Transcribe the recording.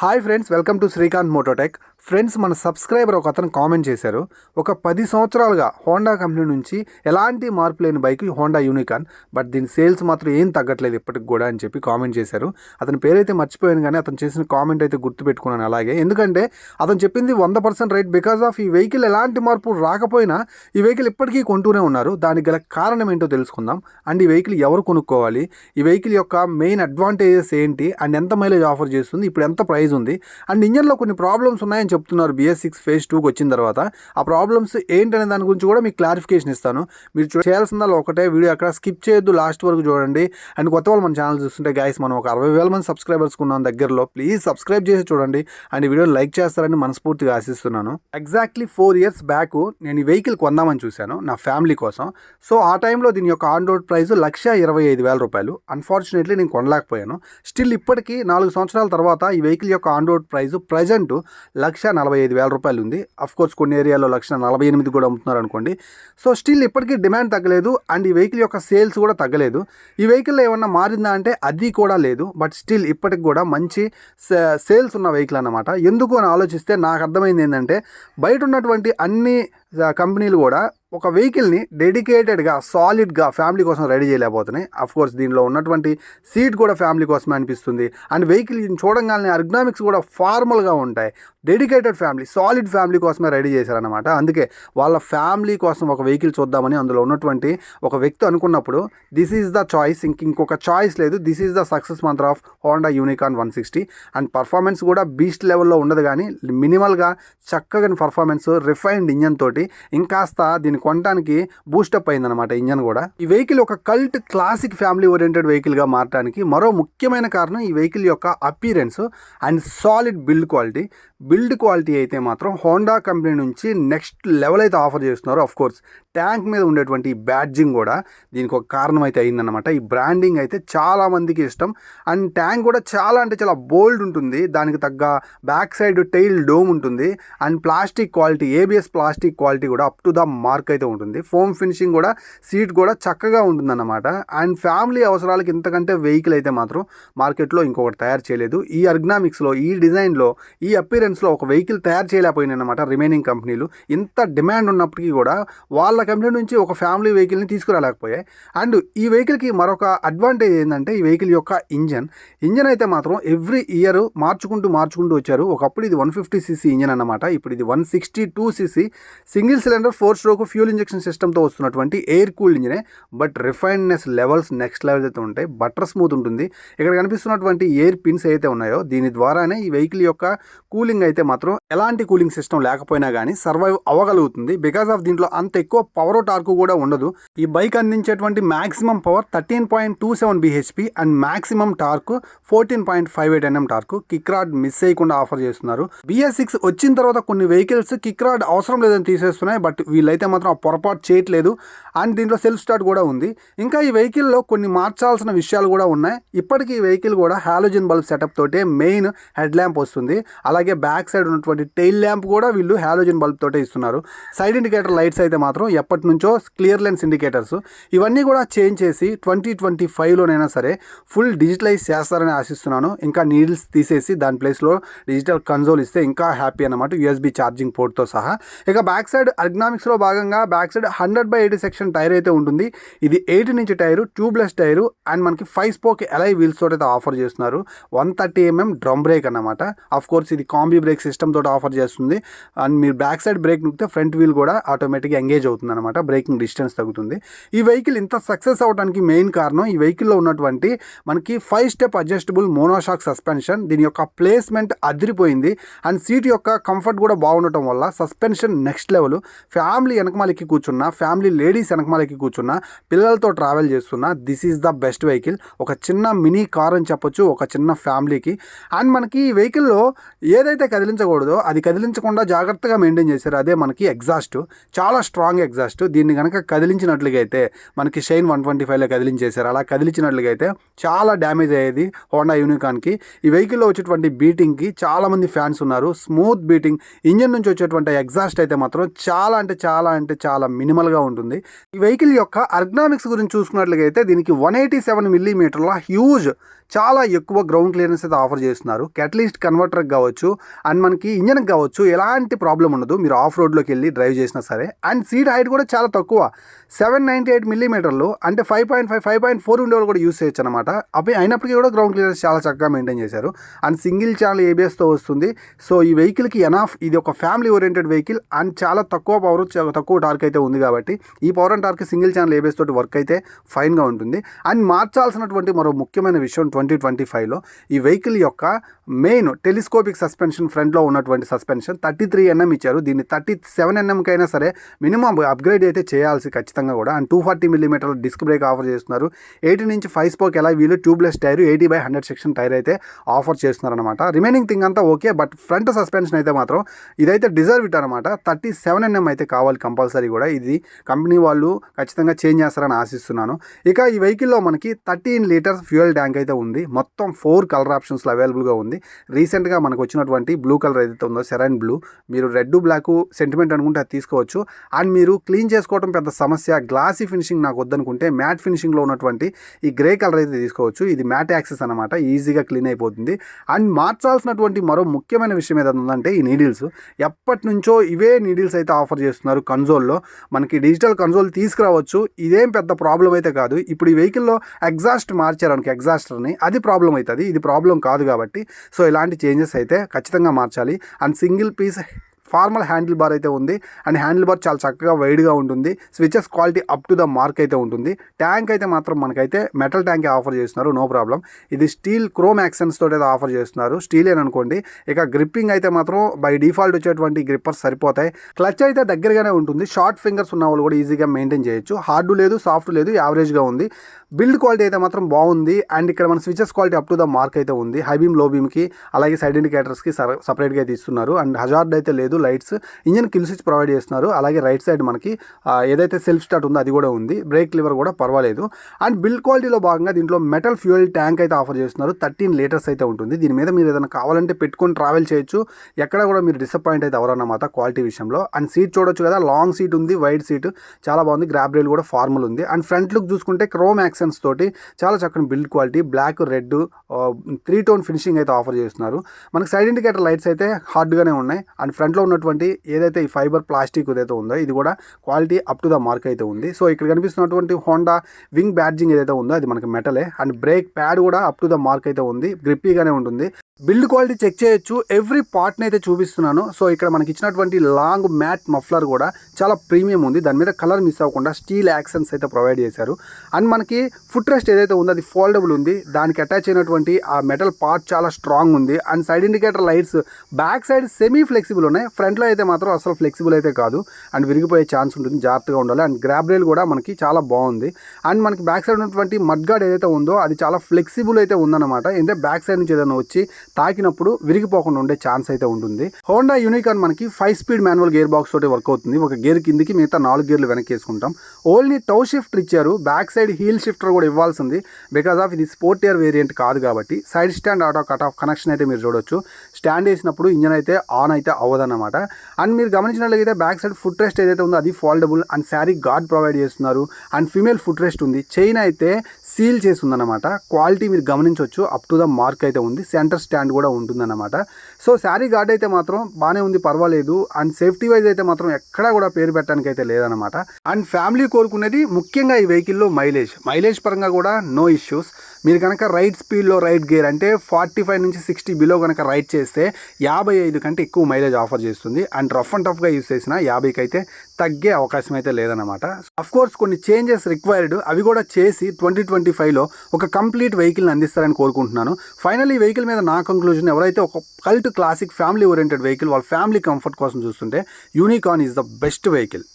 Hi friends welcome to Srikanth Mototech. Friends మన subscriber ఒక అతను కామెంట్ చేశారు. ఒక పది సంవత్సరాలుగా హోండా కంపెనీ నుంచి ఎలాంటి మార్పు లేని బైక్ హోండా యూనికాన్ బట్ దీని సేల్స్ మాత్రం ఏం తగ్గట్లేదు ఇప్పటికి కూడా అని చెప్పి కామెంట్ చేశారు. అతని పేరైతే మర్చిపోయాను కానీ అతను చేసిన కామెంట్ అయితే గుర్తుపెట్టుకున్నాను అలాగే. ఎందుకంటే అతను చెప్పింది వంద పర్సెంట్ రైట్ బికాస్ ఆఫ్ ఈ వెహికల్ ఎలాంటి మార్పు రాకపోయినా ఈ వెహికల్ ఇప్పటికీ కొంటూనే ఉన్నారు. దానికి గల కారణం ఏంటో తెలుసుకుందాం. అండ్ ఈ వెహికల్ ఎవరు కొనుక్కోవాలి? ఈ వెహికల్ యొక్క మెయిన్ అడ్వాంటేజెస్ ఏంటి? అండ్ ఎంత మైలేజ్ ఆఫర్ చేస్తుంది? ఇప్పుడు ఎంత ప్రైస్ ఉంది. అండ్ ఇంజన్లో కొన్ని ప్రాబ్లమ్స్ ఉన్నాయని చెప్తున్నారు బిఎస్ సిక్స్ ఫేజ్ టూకి వచ్చిన తర్వాత. ఆ ప్రాబ్లమ్స్ ఏంటనే దాని గురించి కూడా మీకు క్లారిఫికేషన్ ఇస్తాను. మీరు చూ- చేయాల్సిందల్లా ఒకటే. వీడియో అక్కడ స్కిప్ చేయొద్దు. లాస్ట్ వరకు చూడండి. అండ్ కొత్త వాళ్ళు మన ఛానల్ చూస్తుంటే గాయస్ మనం ఒక అరవై వేల మంది సబ్స్క్రైబర్స్ ఉన్నాం దగ్గరలో. ప్లీజ్ సబ్స్క్రైబ్ చేసి చూడండి. అండ్ వీడియో లైక్ చేస్తారని మనస్ఫూర్తిగా ఆశిస్తున్నాను. ఎగ్జాక్ట్లీ ఫోర్ ఇయర్స్ బ్యాక్ నేను ఈ వెహికల్ కొందామని చూశాను నా ఫ్యామిలీ కోసం. సో ఆ టైంలో దీని యొక్క ఆన్ రోడ్ ప్రైస్ లక్ష ఇరవై ఐదు వేల రూపాయలు. అన్ఫార్చునేట్లీ నేను కొనలేకపోయాను. స్టిల్ ఇప్పటికీ నాలుగు సంవత్సరాల తర్వాత ఈ వెహికల్ యొక్క on road price present lakh నలభై ఐదు వేల రూపాయలు ఉంది. కోర్స్ కొన్ని ఏరియాలో లక్ష నలభై ఎనిమిది కూడా అమ్ముతున్నారు అనుకోండి. సో స్టిల్ ఇప్పటికీ డిమాండ్ తగ్గలేదు. అండ్ ఈ వెహికల్ యొక్క సేల్స్ కూడా తగ్గలేదు. ఈ వెహికల్లో ఏమన్నా మారిందా అంటే అది కూడా లేదు. బట్ స్టిల్ ఇప్పటికి కూడా మంచి సేల్స్ ఉన్న వెహికల్ అన్నమాట. ఎందుకు అని ఆలోచిస్తే నాకు అర్థమైంది ఏంటంటే బయట ఉన్నటువంటి అన్ని కంపెనీలు కూడా ఒక వెహికల్ని డెడికేటెడ్గా సాలిడ్గా ఫ్యామిలీ కోసం రెడీ చేయలేకపోతున్నాయి. అఫ్ కోర్స్ దీనిలో ఉన్నటువంటి సీట్ కూడా ఫ్యామిలీ కోసమే అనిపిస్తుంది. అండ్ వెహికల్ చూడంగానే అర్గనామిక్స్ కూడా ఫార్మల్గా ఉంటాయి. డెడికేటెడ్ ఫ్యామిలీ సాలిడ్ ఫ్యామిలీ కోసమే రెడీ చేశారనమాట అందుకే వాళ్ళ ఫ్యామిలీ కోసం ఒక వెహికల్ చూద్దామని అందులో ఉన్నటువంటి ఒక వ్యక్తి అనుకున్నప్పుడు దిస్ ఈజ్ ద చాయిస్ ఇంక ఇంకొక చాయిస్ లేదు. This is the success mantra of Honda Unicorn one sixty and performance కూడా బీస్ట్ లెవెల్లో ఉండదు కానీ మినిమల్గా చక్కగా పర్ఫార్మెన్స్ రిఫైన్డ్ ఇంజన్ తోటి ఇంకాస్త దీన్ని కొనడానికి బూస్టప్ అయిందనమాట ఇంజన్ కూడా. ఈ వెహికల్ ఒక కల్ట్ క్లాసిక్ ఫ్యామిలీ ఓరియంటెడ్ వెహికల్గా మారడానికి మరో ముఖ్యమైన కారణం ఈ వెహికల్ యొక్క appearance and solid build quality build quality అయితే మాత్రం హోండా కంపెనీ నుంచి నెక్స్ట్ లెవెల్ అయితే ఆఫర్ చేస్తున్నారు అఫ్ కోర్స్ ట్యాంక్ మీద ఉండేటువంటి బ్యాడ్జింగ్ కూడా దీనికి ఒక కారణం అయితే అయిందన్నమాట. ఈ బ్రాండింగ్ అయితే చాలా మందికి ఇష్టం. అండ్ ట్యాంక్ కూడా చాలా అంటే చాలా బోల్డ్ ఉంటుంది. దానికి తగ్గ బ్యాక్ సైడ్ టైల్ డోమ్ ఉంటుంది. And plastic quality ABS plastic quality quality కూడా అప్ టు ద మార్క్ అయితే ఉంటుంది. ఫోమ్ ఫినిషింగ్ కూడా సీట్ కూడా చక్కగా ఉంటుందన్నమాట. అండ్ ఫ్యామిలీ అవసరాలకి ఇంతకంటే వెహికల్ అయితే మాత్రం మార్కెట్లో ఇంకొకటి తయారు చేయలేదు. ఈ అర్గ్నామిక్స్లో ఈ డిజైన్లో ఈ అపీరెన్స్లో ఒక వెహికల్ తయారు చేయలేకపోయినాయి అనమాట రిమైనింగ్ కంపెనీలు ఇంత డిమాండ్ ఉన్నప్పటికీ కూడా వాళ్ళ కంపెనీ నుంచి ఒక ఫ్యామిలీ వెహికల్ని తీసుకురాలేకపోయాయి. అండ్ ఈ వెహికల్కి మరొక అడ్వాంటేజ్ ఏంటంటే ఈ వెహికల్ యొక్క ఇంజన్ ఇంజన్ అయితే మాత్రం ఎవ్రీ ఇయర్ మార్చుకుంటూ మార్చుకుంటూ వచ్చారు. ఒకప్పుడు ఇది వన్ ఫిఫ్టీ సీసీ ఇంజన్ అన్నమాట. ఇప్పుడు ఇది one sixty two CC single cylinder four stroke fuel injection సిస్టమ్తో వస్తున్నటువంటి air cool ఇంజినే but refinedness levels next level అయితే ఉంటాయి. బటర్ స్మూత్ ఉంటుంది. ఇక్కడ కనిపిస్తున్నటువంటి ఎయిర్ పిన్స్ అయితే ఉన్నాయో దీని ద్వారానే ఈ వెహికల్ యొక్క కూలింగ్ అయితే మాత్రం ఎలాంటి కూలింగ్ సిస్టమ్ లేకపోయినా కానీ సర్వైవ్ అవ్వగలుగుతుంది. బికాస్ ఆఫ్ దీంట్లో అంత ఎక్కువ పవర్ టార్క్ కూడా ఉండదు. ఈ బైక్ అందించేటువంటి maximum power thirteen point two seven BHP and maximum torque fourteen point five eight Nm torque kick rod miss చేయకుండా ఆఫర్ చేస్తున్నారు. బిఎస్ సిక్స్ వచ్చిన తర్వాత కొన్ని వెహికల్స్ కిక్ రాడ్ అవసరం లేదని చేస్తున్నాయి బట్ వీళ్ళైతే మాత్రం ఆ పొరపాటు చేయట్లేదు. అండ్ దీంట్లో సెల్ఫ్ స్టార్ట్ కూడా ఉంది. ఇంకా ఈ వెహికల్లో కొన్ని మార్చాల్సిన విషయాలు కూడా ఉన్నాయి. ఇప్పటికీ ఈ వెహికల్ కూడా హాలోజన్ బల్బ్ సెటప్ తోటే మెయిన్ హెడ్ ల్యాంప్ వస్తుంది. అలాగే బ్యాక్ సైడ్ ఉన్నటువంటి టైల్ ల్యాంప్ కూడా వీళ్ళు హాలోజన్ బల్బ్ తోటే ఇస్తున్నారు. సైడ్ ఇండికేటర్ లైట్స్ అయితే మాత్రం ఎప్పటి నుంచో క్లియర్ లెన్స్ ఇండికేటర్స్. ఇవన్నీ కూడా చేంజ్ చేసి ట్వంటీ ట్వంటీ ఫైవ్లోనైనా సరే ఫుల్ డిజిటలైజ్ చేస్తారని ఆశిస్తున్నాను. ఇంకా నీడిల్స్ తీసేసి దాని ప్లేస్లో డిజిటల్ కన్సోల్ ఇస్తే ఇంకా హ్యాపీ అన్నమాట. యూఎస్బి ఛార్జింగ్ పోర్ట్తో సహా. ఇక బ్యాక్ సైడ్ అర్గనామిక్స్లో భాగంగా back side hundred by eighty section tyre అయితే ఉంటుంది. ఇది eighty inch tyre tubeless tyre and మనకి ఫైవ్ స్పోక్ ఎలై వీల్స్ తోటి అయితే ఆఫర్ చేస్తున్నారు. One thirty MM drum brake అన్నమాట. ఆఫ్ కోర్స్ ఇది కాంబీ బ్రేక్ సిస్టమ్ తోటి ఆఫర్ చేస్తుంది. అండ్ మీరు బ్యాక్ సైడ్ బ్రేక్ నొక్కితే ఫ్రంట్ వీల్ కూడా ఆటోమేటిక్గా ఎంగేజ్ అవుతుంది అనమాట బ్రేకింగ్ డిస్టెన్స్ తగ్గుతుంది. ఈ వెహికల్ ఇంత సక్సెస్ అవడానికి మెయిన్ కారణం ఈ వెహికల్లో ఉన్నటువంటి మనకి five step adjustable monoshock suspension దీని యొక్క ప్లేస్మెంట్ అదిరిపోయింది. అండ్ సీట్ యొక్క కంఫర్ట్ కూడా బాగుండటం వల్ల సస్పెన్షన్ నెక్స్ట్ లెవెల్ ఫ్యామిలీ వెనకమాలకి కూర్చున్నా ఫ్యామిలీ లేడీస్ వెనకమాలకి కూర్చున్నా పిల్లలతో ట్రావెల్ చేస్తున్నా this is the best vehicle. ఒక చిన్న మినీ కార్ అని చెప్పొచ్చు ఒక చిన్న ఫ్యామిలీకి. అండ్ మనకి ఈ వెహికల్లో ఏదైతే కదిలించకూడదో అది కదిలించకుండా జాగ్రత్తగా మెయింటైన్ చేశారు అదే మనకి ఎగ్జాస్ట్. చాలా స్ట్రాంగ్ ఎగ్జాస్ట్. దీన్ని కనుక కదిలించినట్లుగా అయితే మనకి షైన్ వన్ ట్వంటీ ఫైవ్లో కదిలించేశారు. అలా కదిలించినట్లుగా అయితే చాలా డ్యామేజ్ అయ్యేది హోండా యూనికాన్కి. ఈ వెహికల్లో వచ్చేటువంటి బీటింగ్కి చాలామంది ఫ్యాన్స్ ఉన్నారు. స్మూత్ బీటింగ్ ఇంజన్ నుంచి వచ్చేటువంటి ఎగ్జాస్ట్ అయితే మాత్రం చాలా అంటే చాలా అంటే చాలా మినిమల్గా ఉంటుంది. ఈ వెహికల్ యొక్క అర్గనామిక్స్ గురించి చూసుకున్నట్లయితే దీనికి వన్ ఎయిటీ సెవెన్ మిల్లీమీటర్ల హ్యూజ్ చాలా ఎక్కువ గ్రౌండ్ క్లియరెన్స్ అయితే ఆఫర్ చేస్తున్నారు. కెటలిస్ట్ కన్వర్టర్కి కావచ్చు అండ్ మనకి ఇంజన్కి కావచ్చు ఎలాంటి ప్రాబ్లం ఉండదు. మీరు ఆఫ్ రోడ్లోకి వెళ్ళి డ్రైవ్ చేసినా సరే అండ్ సీట్ హైట్ కూడా చాలా తక్కువ. సెవెన్ నైంటీ ఎయిట్ మిల్లీమీటర్లు అంటే five point five five point four ఉండేవాళ్ళు కూడా యూస్ చేయొచ్చు అనమాట అవి అయినప్పటికీ కూడా గ్రౌండ్ క్లియరెన్స్ చాలా చక్కగా మెయింటైన్ చేశారు. అండ్ సింగిల్ ఛానల్ ఏబిఎస్తో వస్తుంది. సో ఈ వెహికల్కి ఎనాఫ్ ఇది ఒక ఫ్యామిలీ ఓరియంటెడ్ వెహికల్ అండ్ చాలా తక్కువ పవర్ తక్కువ టార్క్ అయితే ఉంది కాబట్టి ఈ power and torque single channel ABS తోటి వర్క్ అయితే ఫైన్గా ఉంటుంది. అండ్ మార్చాల్సినటువంటి మరో ముఖ్యమైన విషయం ట్వంటీ ట్వంటీ ఫైవ్లో ఈ వెహికల్ యొక్క మెయిన్ టెలిస్కోపిక్ సస్పెన్షన్ ఫ్రంట్లో ఉన్నటువంటి సస్పెన్షన్ థర్టీ త్రీ ఎన్ఎం ఇచ్చారు. దీన్ని థర్టీ సెవెన్ ఎన్ఎంకైనా సరే మినిమం అప్గ్రేడ్ అయితే చేయాల్సి ఖచ్చితంగా కూడా. అండ్ టూ ఫార్టీ మిల్లీమీటర్ల డిస్క్ బ్రేక్ ఆఫర్ చేస్తున్నారు. ఎయిటీ నుంచి ఫైవ్ స్పోక్ ఎలా వీళ్ళు tubeless tyre eighty by hundred section tyre అయితే ఆఫర్ చేస్తున్నారు అనమాట రిమైనింగ్ థింగ్ అంతా ఓకే బట్ ఫ్రంట్ సస్పెన్షన్ అయితే మాత్రం ఇదైతే డిజర్వ్ ఇట్ అనమాట థర్టీ సెవెన్ ఎన్ఎం అయితే కావాలి కంపల్సరీ కూడా. ఇది కంపెనీ వాళ్ళు ఖచ్చితంగా చేంజ్ చేస్తారని ఆశిస్తున్నాను. ఇక ఈ వెహికల్లో మనకి థర్టీన్ లీటర్స్ ఫ్యూయల్ ట్యాంక్ అయితే ఉంది. మొత్తం ఫోర్ కలర్ ఆప్షన్స్లో అవైలబుల్గా ఉంది. రీసెంట్గా మనకు వచ్చినటువంటి బ్లూ కలర్ ఏదైతే ఉందో సెరైన్ బ్లూ మీరు రెడ్ బ్లాక్ సెంటిమెంట్ అనుకుంటే అది తీసుకోవచ్చు. అండ్ మీరు క్లీన్ చేసుకోవడం పెద్ద సమస్య గ్లాసీ ఫినిషింగ్ నాకు వద్దనుకుంటే మ్యాట్ ఫినిషింగ్లో ఉన్నటువంటి ఈ గ్రే కలర్ అయితే తీసుకోవచ్చు. ఇది మ్యాట్ యాక్సెస్ అనమాట ఈజీగా క్లీన్ అయిపోతుంది. అండ్ మార్చాల్సినటువంటి మరో ముఖ్యమైన విషయం ఏదైనా ఉందంటే ఈ నీడిల్స్. ఎప్పటి నుంచో ఇవే నీడిల్స్ అయితే ఆఫర్ చేస్తున్నారు కన్సోల్లో. మనకి డిజిటల్ కన్సోల్ తీసుకురావచ్చు. ఇదేం పెద్ద ప్రాబ్లం అయితే కాదు. ఇప్పుడు ఈ వెహికల్లో ఎగ్జాస్ట్ మార్చారు అనుకో ఎగ్జాస్టర్ని అది ప్రాబ్లం అవుతుంది. ఇది ప్రాబ్లం కాదు కాబట్టి సో ఇలాంటి చేంజెస్ అయితే ఖచ్చితంగా మార్చాలి. And single piece formal handle bar అయితే ఉంది. అండ్ హ్యాండిల్ బార్ చాలా చక్కగా వైడ్గా ఉంటుంది. Switches quality up to the mark అయితే ఉంటుంది. ట్యాంక్ అయితే మాత్రం మనకైతే మెటల్ ట్యాంక్ ఆఫర్ చేస్తున్నారు. No problem. ఇది స్టీల్ క్రోమ్ యాక్సెన్స్ తోటి అయితే ఆఫర్ చేస్తున్నారు. స్టీల్ అని అనుకోండి. ఇక గ్రిప్పింగ్ అయితే మాత్రం బై డిఫాల్ట్ వచ్చేటువంటి గ్రిప్పర్స్ సరిపోతాయి. క్లచ్ అయితే దగ్గరగానే ఉంటుంది. షార్ట్ ఫింగర్స్ ఉన్న వాళ్ళు కూడా ఈజీగా మెయింటైన్ చేయొచ్చు. హార్డ్ లేదు సాఫ్ట్ లేదు యావరేజ్గా ఉంది. బిల్డ్ క్వాలిటీ అయితే మాత్రం బాగుంది. అండ్ ఇక్కడ మన switches quality up to the mark అయితే ఉంది. హై బీమ్లో బీమ్కి అలాగే సైడ్ ఇండికేటర్స్కి సపరేట్గా అయితే ఇస్తున్నారు. అండ్ హజార్డ్ అయితే లేదు. Lights engine kill switch provide చేస్తున్నారు. అలాగే రైట్ సైడ్ మనకి ఏదైతే సెల్ఫ్ స్టార్ట్ ఉందో అది కూడా ఉంది. బ్రేక్ లివర్ కూడా పర్వాలేదు. అండ్ బిల్డ్ క్వాలిటీలో భాగంగా దీంట్లో మెటల్ ఫ్యూయల్ ట్యాంక్ అయితే ఆఫర్ చేస్తున్నారు. థర్టీన్ లీటర్స్ అయితే ఉంటుంది. దీని మీద మీరు ఏదైనా కావాలంటే పెట్టుకొని ట్రావెల్ చేయొచ్చు. ఎక్కడ కూడా మీరు డిసప్పాయింట్ అయితే ఎవరన్నమాట క్వాలిటీ విషయంలో. అండ్ సీట్ చూడొచ్చు కదా లాంగ్ సీట్ ఉంది వైడ్ సీట్. చాలా బాగుంది. గ్రాబ్ రైల్ కూడా ఫార్మల్ ఉంది. అండ్ ఫ్రంట్ లుక్ చూసుకుంటే క్రోమ్ యాక్సెన్స్ తోటి చాలా చక్కని build quality. Black red three tone finishing అయితే ఆఫర్ చేస్తున్నారు. మనకి సైడ్ ఇండికేటర్ లైట్స్ అయితే హార్డ్గానే ఉన్నాయి. అండ్ ఫ్రంట్లో ఉన్నటువంటి ఏదైతే ఈ ఫైబర్ ప్లాస్టిక్ ఏదైతే ఉందో ఇది కూడా quality up to the mark అయితే ఉంది. సో ఇక్కడ కనిపిస్తున్నటువంటి హోండా వింగ్ బ్యాడ్జింగ్ ఏదైతే ఉందో అది మనకి మెటలే. అండ్ బ్రేక్ ప్యాడ్ కూడా అప్ టు ద మార్క్ అయితే ఉంది. గ్రిప్పీగానే ఉంటుంది. బిల్డ్ క్వాలిటీ చెక్ చేయొచ్చు. ఎవ్రీ పార్ట్ని అయితే చూపిస్తున్నాను. సో ఇక్కడ మనకి ఇచ్చినటువంటి లాంగ్ మ్యాట్ మఫ్లర్ కూడా చాలా ప్రీమియం ఉంది. దాని మీద కలర్ మిస్ అవ్వకుండా స్టీల్ యాక్సెన్స్ అయితే ప్రొవైడ్ చేశారు. అండ్ మనకి ఫుట్ రెస్ట్ ఏదైతే ఉందో అది ఫోల్డబుల్ ఉంది. దానికి అటాచ్ అయినటువంటి ఆ మెటల్ పార్ట్ చాలా స్ట్రాంగ్ ఉంది. And side indicator lights back side semi flexible ఉన్నాయి. ఫ్రంట్లో అయితే మాత్రం అసలు ఫ్లెక్సిబుల్ అయితే కాదు. అండ్ విరిగిపోయే ఛాన్స్ ఉంటుంది. జాగ్రత్తగా ఉండాలి. అండ్ గ్రాబ్ రైల్ కూడా మనకి చాలా బాగుంది. అండ్ మనకి బ్యాక్ సైడ్ ఉన్నటువంటి మడ్గాడ్ ఏదైతే ఉందో అది చాలా ఫ్లెక్సిబుల్ అయితే ఉందన్నమాట. ఎందుకంటే బ్యాక్ సైడ్ నుంచి ఏదైనా వచ్చి తాకినప్పుడు విరిగిపోకుండా ఉండే ఛాన్స్ అయితే ఉంటుంది. హోండా యూనికాన్ మనకి five speed manual gear box తోటి వర్క్ అవుతుంది. ఒక గేర్ కిందికి మిగతా నాలుగు గేర్లు వెనక్కి వేసుకుంటాం. ఓన్లీ టౌ షిఫ్టర్ ఇచ్చారు. బ్యాక్ సైడ్ హీల్ షిఫ్టర్ కూడా ఇవ్వాల్సింది. బికాస్ ఆఫ్ ఇది స్పోర్ట్ ఇయర్ వేరియంట్ కాదు కాబట్టి. Side stand auto cut off connection అయితే మీరు చూడొచ్చు. స్టాండ్ వేసినప్పుడు ఇంజన్ అయితే ఆన్ అయితే అవ్వదన్నమాట. అండ్ మీరు గమనించినట్లయితే బ్యాక్ సైడ్ ఫుట్ రెస్ట్ ఏదైతే ఉందో అది foldable and sari guard provide చేస్తున్నారు. అండ్ ఫీమేల్ ఫుట్ రెస్ట్ ఉంది. చైన్ అయితే సీల్ చేసి ఉందన్నమాట క్వాలిటీ మీరు గమనించవచ్చు అప్ టు ద మార్క్ అయితే ఉంది. సెంటర్ స్టాండ్ కూడా ఉంటుందన్నమాట. సో శారీ గార్డ్ అయితే మాత్రం బాగానే ఉంది పర్వాలేదు. అండ్ సేఫ్టీ వైజ్ అయితే మాత్రం ఎక్కడా కూడా పేరు పెట్టడానికి అయితే లేదనమాట అండ్ ఫ్యామిలీ కోరుకునేది ముఖ్యంగా ఈ వెహికల్లో మైలేజ్. మైలేజ్ పరంగా కూడా నో ఇష్యూస్. మీరు కనుక రైట్ స్పీడ్లో రైట్ గేర్ అంటే ఫార్టీ ఫైవ్ నుంచి సిక్స్టీ బిలో కనుక రైడ్ చేస్తే యాభై ఐదు కంటే ఎక్కువ మైలేజ్ ఆఫర్ చేస్తుంది. అండ్ రఫ్ అండ్ టఫ్గా యూస్ చేసిన యాభైకి అయితే తగ్గే అవకాశం అయితే లేదన్నమాట. అఫ్ కోర్స్ కొన్ని చేంజెస్ రిక్వైర్డ్. అవి కూడా చేసి ట్వంటీ ట్వంటీ ఫైవ్లో ఒక కంప్లీట్ వెహికల్ని అందిస్తారని కోరుకుంటున్నాను. ఫైనల్ ఈ వెహికల్ మీద నా కంక్లూజన్ ఎవరైతే ఒక cult classic family oriented vehicle వాళ్ళ ఫ్యామిలీ కంఫర్ట్ కోసం చూస్తుంటే Unicorn is the best vehicle